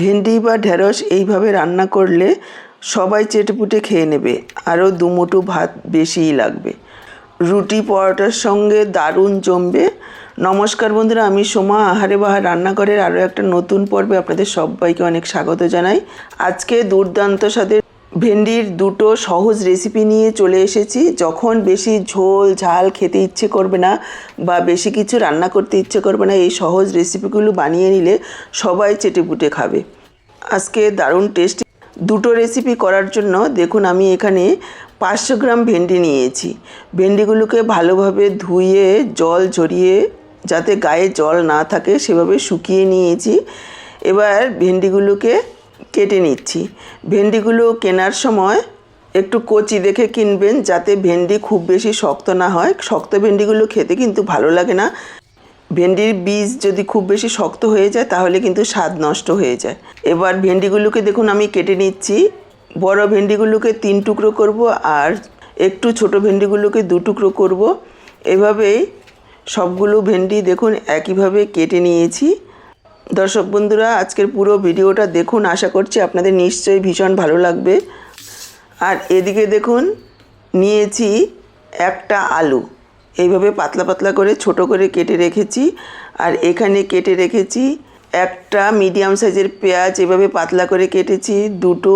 ভেন্ডি বা ঢেঁড়স এইভাবে রান্না করলে সবাই চেটেপুটে খেয়ে নেবে, আরও দুমুটো ভাত বেশিই লাগবে। রুটি পরোটার সঙ্গে দারুণ জমবে। নমস্কার বন্ধুরা, আমি সোমা আহারে বাহার রান্নাঘরের আরও একটা নতুন পর্বে আপনাদের সবাইকে অনেক স্বাগত জানাই। আজকে দুর্দান্ত স্বাদের ভেন্ডির দুটো সহজ রেসিপি নিয়ে চলে এসেছি। যখন বেশি ঝোল, ঝাল খেতে ইচ্ছে করবে না বা বেশি কিছু রান্না করতে ইচ্ছে করবে না, এই সহজ রেসিপিগুলো বানিয়ে নিলে সবাই চেটেপুটে খাবে। আজকে দারুণ টেস্টি দুটো রেসিপি করার জন্য দেখুন আমি এখানে পাঁচশো গ্রাম ভেন্ডি নিয়েছি। ভেন্ডিগুলোকে ভালোভাবে ধুয়ে, জল ঝরিয়ে, যাতে গায়ে জল না থাকে সেভাবে শুকিয়ে নিয়েছি। এবার ভেন্ডিগুলোকে কেটে নিচ্ছি। ভেন্ডিগুলো কেনার সময় একটু কচি দেখে কিনবেন যাতে ভেন্ডি খুব বেশি শক্ত না হয়। শক্ত ভেন্ডিগুলো খেতে কিন্তু ভালো লাগে না। ভেন্ডির বীজ যদি খুব বেশি শক্ত হয়ে যায়, তাহলে কিন্তু স্বাদ নষ্ট হয়ে যায়। এবার ভেন্ডিগুলোকে দেখুন, আমি কেটে নিচ্ছি। বড় ভেন্ডিগুলোকে তিন টুকরো করব আর একটু ছোট ভেন্ডিগুলোকে দু টুকরো করব। এভাবেই সবগুলো ভেন্ডি দেখুন, একইভাবে কেটে নিয়েছি। দর্শক বন্ধুরা, আজকের পুরো ভিডিওটা দেখুন, আশা করছি আপনাদের নিশ্চয়ই ভীষণ ভালো লাগবে। আর এদিকে দেখুন, নিয়েছি একটা আলু। এইভাবে পাতলা পাতলা করে ছোট করে কেটে রেখেছি। আর এখানে কেটে রেখেছি একটা মিডিয়াম সাইজের পেঁয়াজ, এভাবে পাতলা করে কেটেছি। দুটো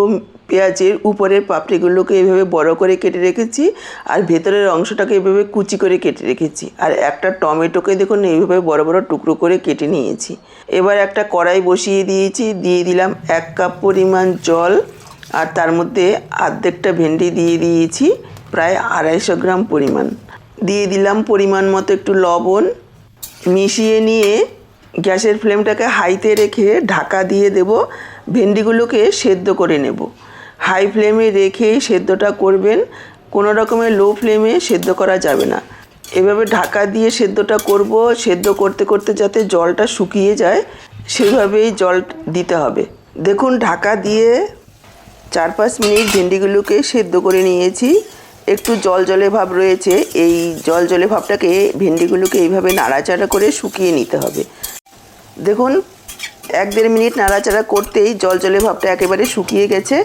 পেঁয়াজের উপরের পাপড়িগুলোকে এভাবে বড় করে কেটে রেখেছি আর ভেতরের অংশটাকে এভাবে কুচি করে কেটে রেখেছি। আর একটা টমেটোকে দেখুন, এইভাবে বড় বড় টুকরো করে কেটে নিয়েছি। এবার একটা কড়াই বসিয়ে দিয়েছি, দিয়ে দিলাম এক কাপ পরিমাণ জল আর তার মধ্যে আর্ধেকটা ভেন্ডি দিয়ে দিয়েছি, প্রায় আড়াইশো গ্রাম পরিমাণ। দিয়ে দিলাম পরিমাণ মতো একটু লবণ। মিশিয়ে নিয়ে গ্যাসের ফ্লেমটাকে হাইতে রেখে ঢাকা দিয়ে দেব। ভেন্ডিগুলোকে সেদ্ধ করে নেব। হাই ফ্লেমে রেখেই সেদ্ধটা করবেন। কোনো রকমের লো ফ্লেমে সেদ্ধ করা যাবে না। এভাবে ঢাকা দিয়ে সেদ্ধটা করব, সেদ্ধ করতে করতে যাতে জলটা শুকিয়ে যায়, সেভাবেই জল দিতে হবে। দেখুন, ঢাকা দিয়ে চার পাঁচ মিনিট ভেন্ডিগুলোকে সেদ্ধ করে নিয়েছি। একটু জল জলে ভাব রয়েছে, এই জল জলে ভাবটাকে ভেন্ডিগুলোকে এইভাবে নাড়াচাড়া করে শুকিয়ে নিতে হবে। দেখুন এক দেড় মিনিট নাড়াচাড়া করতেই জল জলে ভাবটা একেবারে শুকিয়ে গেছে।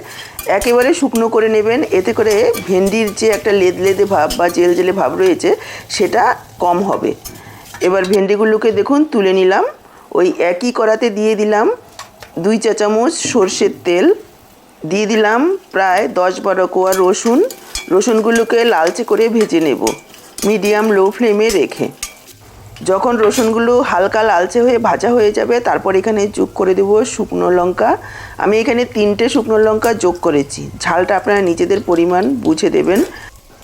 একেবারে শুকনো করে নেবেন। এতে করে ভেন্ডির যে একটা লেদ লেদে ভাব বা জেল জেলে ভাব রয়েছে, সেটা কম হবে। এবার ভেন্ডিগুলোকে দেখুন, তুলে নিলাম। ওই একই কড়াতে দিয়ে দিলাম দুই চা চামচ সর্ষের তেল। দিয়ে দিলাম প্রায় দশ বারো কোয়া রসুন। রসুনগুলোকে লালচে করে ভেজে নেব। মিডিয়াম লো ফ্লেমে রেখে। যখন রসুনগুলো হালকা লালচে হয়ে ভাজা হয়ে যাবে, তারপর এখানে যোগ করে দেবো শুকনো লঙ্কা। আমি এখানে তিনটে শুকনো লঙ্কা যোগ করেছি। ঝালটা আপনারা নিজেদের পরিমাণ বুঝে দেবেন।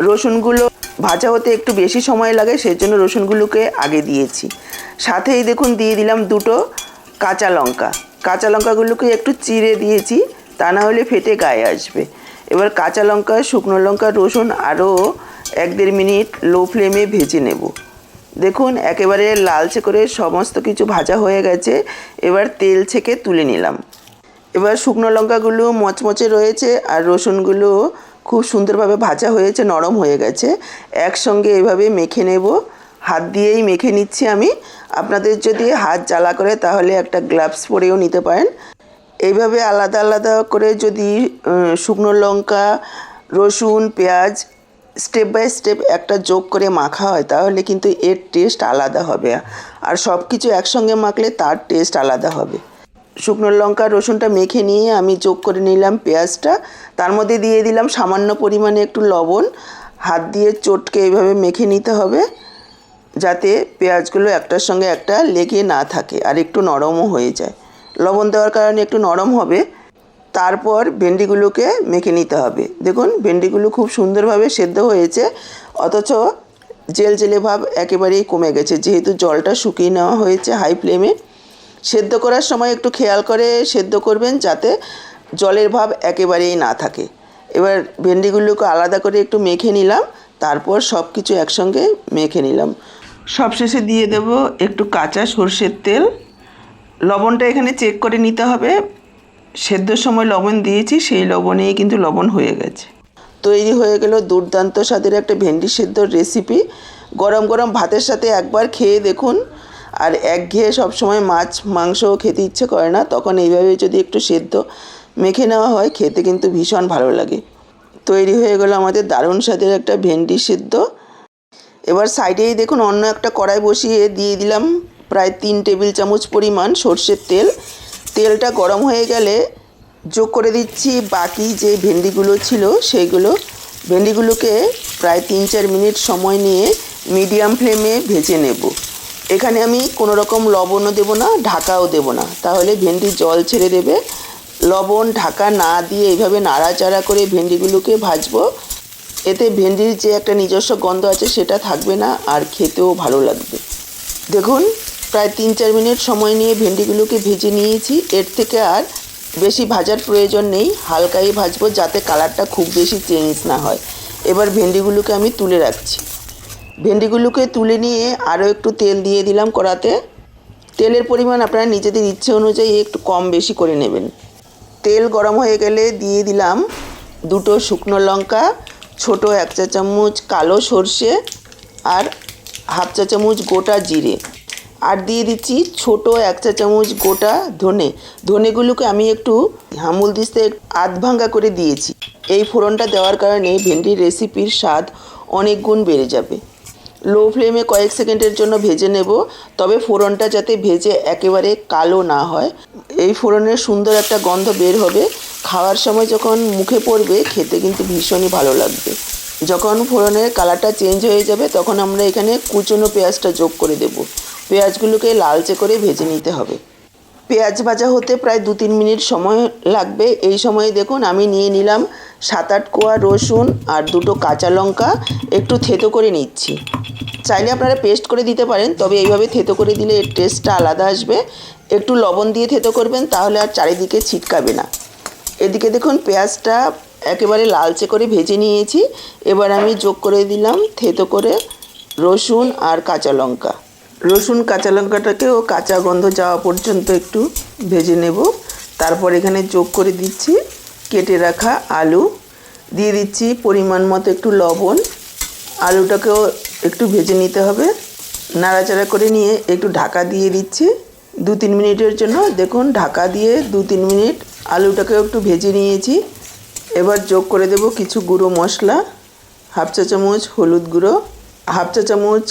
রসুনগুলো ভাজা হতে একটু বেশি সময় লাগে সেই জন্য রসুনগুলোকে আগে দিয়েছি। সাথেই দেখুন দিয়ে দিলাম দুটো কাঁচা লঙ্কা। কাঁচা লঙ্কাগুলোকে একটু চিড়ে দিয়েছি, তা না হলে ফেটে গায়ে আসবে। এবার কাঁচা লঙ্কা, শুকনো লঙ্কা, রসুন আরও এক দেড় মিনিট লো ফ্লেমে ভেজে নেব। দেখুন, একেবারে লালচে করে সমস্ত কিছু ভাজা হয়ে গেছে। এবার তেল ছেঁকে তুলে নিলাম। এবার শুকনো লঙ্কাগুলো মচমচে রয়েছে আর রসুনগুলো খুব সুন্দরভাবে ভাজা হয়েছে, নরম হয়ে গেছে। একসঙ্গে এভাবে মেখে নেব। হাত দিয়েই মেখে নিচ্ছি আমি। আপনাদের যদি হাত জ্বালা করে তাহলে একটা গ্লাভস পরেও নিতে পারেন। এইভাবে আলাদা আলাদা করে যদি শুকনো লঙ্কা, রসুন, পেঁয়াজ স্টেপ বাই স্টেপ একটা যোগ করে মাখা হয়, তাহলে কিন্তু এর টেস্ট আলাদা হবে। আর সব কিছু একসঙ্গে মাখলে তার টেস্ট আলাদা হবে। শুকনো লঙ্কা, রসুনটা মেখে নিয়ে আমি যোগ করে নিলাম পেঁয়াজটা। তার মধ্যে দিয়ে দিলাম সামান্য পরিমাণে একটু লবণ। হাত দিয়ে চটকে এইভাবে মেখে নিতে হবে, যাতে পেঁয়াজগুলো একটার সঙ্গে একটা লেগে না থাকে আর একটু নরমও হয়ে যায়। লবণ দেওয়ার কারণে একটু নরম হবে। তারপর ভেন্ডিগুলোকে মেখে নিতে হবে। দেখুন, ভেন্ডিগুলো খুব সুন্দরভাবে সেদ্ধ হয়েছে, অথচ জেল জেলে ভাব একেবারেই কমে গেছে। যেহেতু জলটা শুকিয়ে নেওয়া হয়েছে হাই ফ্লেমে, সেদ্ধ করার সময় একটু খেয়াল করে সেদ্ধ করবেন যাতে জলের ভাব একেবারেই না থাকে। এবার ভেন্ডিগুলোকে আলাদা করে একটু মেখে নিলাম, তারপর সব কিছু একসঙ্গে মেখে নিলাম। সবশেষে দিয়ে দেব একটু কাঁচা সর্ষের তেল। লবণটা এখানে চেক করে নিতে হবে। সেদ্ধর সময় লবণ দিয়েছি, সেই লবণেই কিন্তু লবণ হয়ে গেছে। তৈরি হয়ে গেল দুর্দান্ত স্বাদের একটা ভেন্ডি সেদ্ধর রেসিপি গরম গরম ভাতের সাথে একবার খেয়ে দেখুন। আর একঘেয়ে সবসময় মাছ মাংস খেতে ইচ্ছে করে না। তখন এইভাবে যদি একটু সেদ্ধ মেখে নেওয়া হয়, খেতে কিন্তু ভীষণ ভালো লাগে। তৈরি হয়ে গেল আমাদের দারুণ স্বাদের একটা ভেন্ডি সেদ্ধ। এবার সাইডেই দেখুন অন্য একটা কড়াই বসিয়ে দিয়ে দিলাম। প্রায় তিন টেবিল চামচ পরিমাণ সর্ষের তেল। তেলটা গরম হয়ে গেলে যোগ করে দিচ্ছি বাকি যে ভেন্ডিগুলো ছিল সেইগুলো। ভেন্ডিগুলোকে প্রায় তিন চার মিনিট সময় নিয়ে মিডিয়াম ফ্লেমে ভেজে নেব। এখানে আমি কোনো রকম লবণও দেবো না, ঢাকাও দেবো না। তাহলে ভেন্ডি জল ছেড়ে দেবে। লবণ, ঢাকা না দিয়ে এইভাবে নাড়াচাড়া করে ভেন্ডিগুলোকে ভাজবো। এতে ভেন্ডির যে একটা নিজস্ব গন্ধ আছে সেটা থাকবে না আর খেতেও ভালো লাগবে। দেখুন প্রায় তিন, চার মিনিট সময় নিয়ে ভেন্ডিগুলোকে ভেজে নিয়েছি। এর থেকে আর বেশি ভাজার প্রয়োজন নেই। হালকাই ভাজবো যাতে কালারটা খুব বেশি চেঞ্জ না হয়। এবার ভেন্ডিগুলোকে আমি তুলে রাখছি। ভেন্ডিগুলোকে তুলে নিয়ে আরও একটু তেল দিয়ে দিলাম কড়াতে। তেলের পরিমাণ আপনারা নিজেদের ইচ্ছে অনুযায়ী একটু কম বেশি করে নেবেন। তেল গরম হয়ে গেলে দিয়ে দিলাম দুটো শুকনো লঙ্কা, ছোট এক চা চামচ কালো সর্ষে আর হাফ চা চামচ গোটা জিরে। আর দিয়ে দিচ্ছি ছোট এক চা চামচ গোটা ধনে। ধনেগুলোকে আমি একটু হামুল দিস্তে আধ ভাঙ্গা করে দিয়েছি। এই ফোড়নটা দেওয়ার কারণে ভেন্ডির রেসিপির স্বাদ অনেক গুণ বেড়ে যাবে। লো ফ্লেমে কয়েক সেকেন্ডের জন্য ভেজে নেব, তবে ফোড়নটা যাতে ভেজে একেবারে কালো না হয়। এই ফোড়নের সুন্দর একটা গন্ধ বের হবে। খাওয়ার সময় যখন মুখে পড়বে, খেতে কিন্তু ভীষণই ভালো লাগবে। যখন ফোড়নের কালারটা চেঞ্জ হয়ে যাবে, তখন আমরা এখানে কুচনো পেঁয়াজটা যোগ করে দেব। পেঁয়াজগুলোকে লালচে করে ভেজে নিতে হবে। পেঁয়াজ ভাজা হতে প্রায় দু তিন মিনিট সময় লাগবে। এই সময়ে দেখুন, আমি নিয়ে নিলাম সাত আট কোয়া রসুন আর দুটো কাঁচা লঙ্কা। একটু থেতো করে নিচ্ছি। চাইলে আপনারা পেস্ট করে দিতে পারেন, তবে এইভাবে থেতো করে দিলে এর টেস্টটা আলাদা আসবে। একটু লবণ দিয়ে থেতো করবেন, তাহলে আর চারিদিকে ছিটকাবে না। এদিকে দেখুন, পেঁয়াজটা একেবারে লালচে করে ভেজে নিয়েছি। এবার আমি যোগ করে দিলাম থেতো করে রসুন আর কাঁচা লঙ্কা। রসুন, কাঁচা লঙ্কাটাকেও কাঁচা গন্ধ যাওয়া পর্যন্ত একটু ভেজে নেব। তারপর এখানে যোগ করে দিচ্ছি কেটে রাখা আলু। দিয়ে দিচ্ছি পরিমাণ মতো একটু লবণ। আলুটাকেও একটু ভেজে নিতে হবে। নাড়াচাড়া করে নিয়ে একটু ঢাকা দিয়ে দিচ্ছি। দু তিন মিনিটের জন্য দেখুন ঢাকা দিয়ে দু তিন মিনিট আলুটাকেও একটু ভেজে নিয়েছি। এবার যোগ করে দেব কিছু গুঁড়ো মশলা, হাফ চা চামচ হলুদ গুঁড়ো, হাফ চা চামচ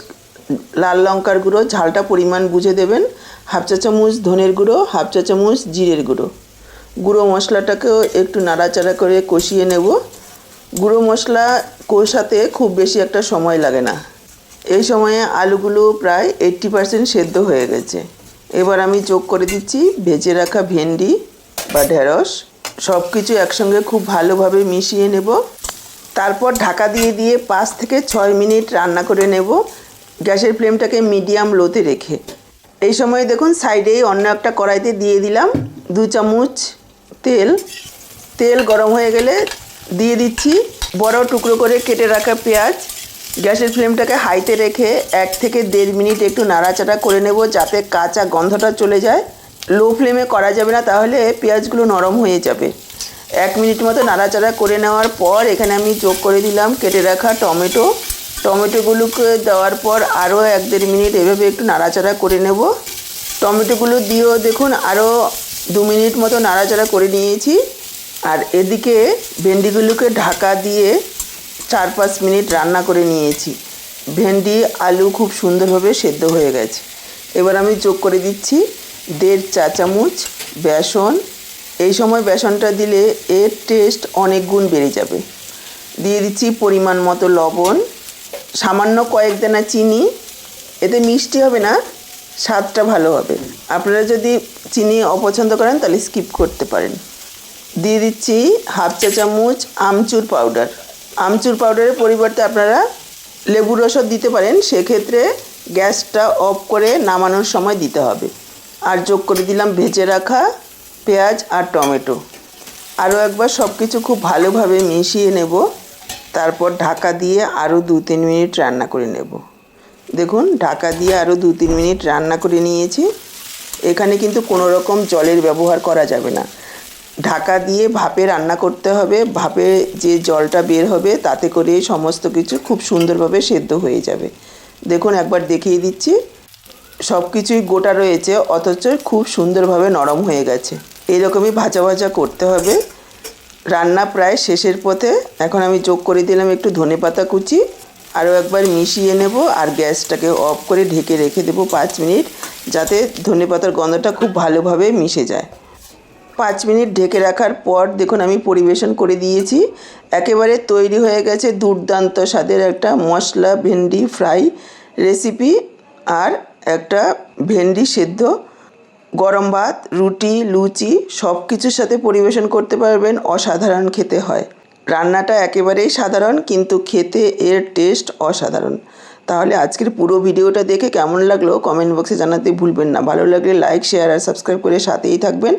লাল লঙ্কার গুঁড়ো, ঝালটা পরিমাণ বুঝে দেবেন। হাফ চা চামচ ধনের গুঁড়ো, হাফ চা চামচ জিরের গুঁড়ো। গুঁড়ো মশলাটাকেও একটু নাড়াচাড়া করে কষিয়ে নেব। গুঁড়ো মশলা কষাতে খুব বেশি একটা সময় লাগে না। এই সময়ে আলুগুলো প্রায় এইট্টি পারসেন্ট সেদ্ধ হয়ে গেছে। এবার আমি যোগ করে দিচ্ছি ভেজে রাখা ভেন্ডি বা ঢেঁড়স। সব কিছু একসঙ্গে খুব ভালোভাবে মিশিয়ে নেব। তারপর ঢাকা দিয়ে দিয়ে পাঁচ থেকে ছয় মিনিট রান্না করে নেব। গ্যাসের ফ্লেমটাকে মিডিয়াম লোতে রেখে। এই সময় দেখুন, সাইডেই অন্য একটা কড়াইতে দিয়ে দিলাম দু চামচ তেল। তেল গরম হয়ে গেলে দিয়ে দিচ্ছি বড় টুকরো করে কেটে রাখা পেঁয়াজ। গ্যাসের ফ্লেমটাকে হাইতে রেখে এক থেকে দেড় মিনিট একটু নাড়াচাড়া করে নেব যাতে কাঁচা গন্ধটা চলে যায়। লো ফ্লেমে করা যাবে না, তাহলে পেঁয়াজগুলো নরম হয়ে যাবে। এক মিনিট মতো নাড়াচাড়া করে নেওয়ার পর এখানে আমি যোগ করে দিলাম কেটে রাখা টমেটো। টমেটোগুলোকে দেওয়ার পর আরও এক দেড় মিনিট এভাবে একটু নাড়াচাড়া করে নেব। টমেটোগুলো দিয়েও দেখুন আরও দু মিনিট মতো নাড়াচাড়া করে নিয়েছি। আর এদিকে ভেন্ডিগুলোকে ঢাকা দিয়ে চার পাঁচ মিনিট রান্না করে নিয়েছি। ভেন্ডি, আলু খুব সুন্দরভাবে সেদ্ধ হয়ে গেছে। এবার আমি যোগ করে দিচ্ছি দেড় চা চামচ বেসন। এই সময় বেসনটা দিলে এর টেস্ট অনেক গুণ বেড়ে যাবে। দিয়ে দিচ্ছি পরিমাণ মতো লবণ। সামান্য কয়েক দানা চিনি, এতে মিষ্টি হবে না, স্বাদটা ভালো হবে। আপনারা যদি চিনি অপছন্দ করেন, তাহলে স্কিপ করতে পারেন। দিয়ে দিচ্ছি হাফ চা চামচ আমচুর পাউডার আমচুর পাউডারের পরিবর্তে আপনারা লেবুর রসও দিতে পারেন, সেক্ষেত্রে গ্যাসটা অফ করে নামানোর সময় দিতে হবে। আর যোগ করে দিলাম ভেজে রাখা পেঁয়াজ আর টমেটো। আরও একবার সব কিছু খুব ভালোভাবে মিশিয়ে নেব। তারপর ঢাকা দিয়ে আরও দু তিন মিনিট রান্না করে নেব। দেখুন, ঢাকা দিয়ে আরও দু তিন মিনিট রান্না করে নিয়েছি। এখানে কিন্তু কোনো রকম জলের ব্যবহার করা যাবে না। ঢাকা দিয়ে ভাপে রান্না করতে হবে। ভাপে যে জলটা বের হবে, তাতে করে সমস্ত কিছু খুব সুন্দরভাবে সেদ্ধ হয়ে যাবে। দেখুন, একবার দেখিয়ে দিচ্ছি। সব কিছুই গোটা রয়েছে, অথচ খুব সুন্দরভাবে নরম হয়ে গেছে। এরকমই ভাজা ভাজা করতে হবে। রান্না প্রায় শেষের পথে। এখন আমি যোগ করে দিলাম একটু ধনেপাতা কুচি। আরও একবার মিশিয়ে নেব আর গ্যাসটাকে অফ করে ঢেকে রেখে দেবো পাঁচ মিনিট, যাতে ধনেপাতার গন্ধটা খুব ভালোভাবে মিশে যায়। পাঁচ মিনিট ঢেকে রাখার পর দেখুন আমি পরিবেশন করে দিয়েছি। একেবারে তৈরি হয়ে গেছে দুর্দান্ত স্বাদের একটা মশলা ভেন্ডি ফ্রাই রেসিপি আর একটা ভেন্ডি সেদ্ধ গরম ভাত, রুটি, লুচি সব কিছুর সাথে পরিবেশন করতে পারবেন অসাধারণ খেতে হয়। রান্নাটা একেবারেই সাধারণ, কিন্তু খেতে এর টেস্ট অসাধারণ। তাহলে আজকের পুরো ভিডিওটা দেখে কেমন লাগল? কমেন্ট বক্সে জানাতে ভুলবেন না। ভালো লাগলে লাইক শেয়ার আর সাবস্ক্রাইব করে সাথেই থাকবেন।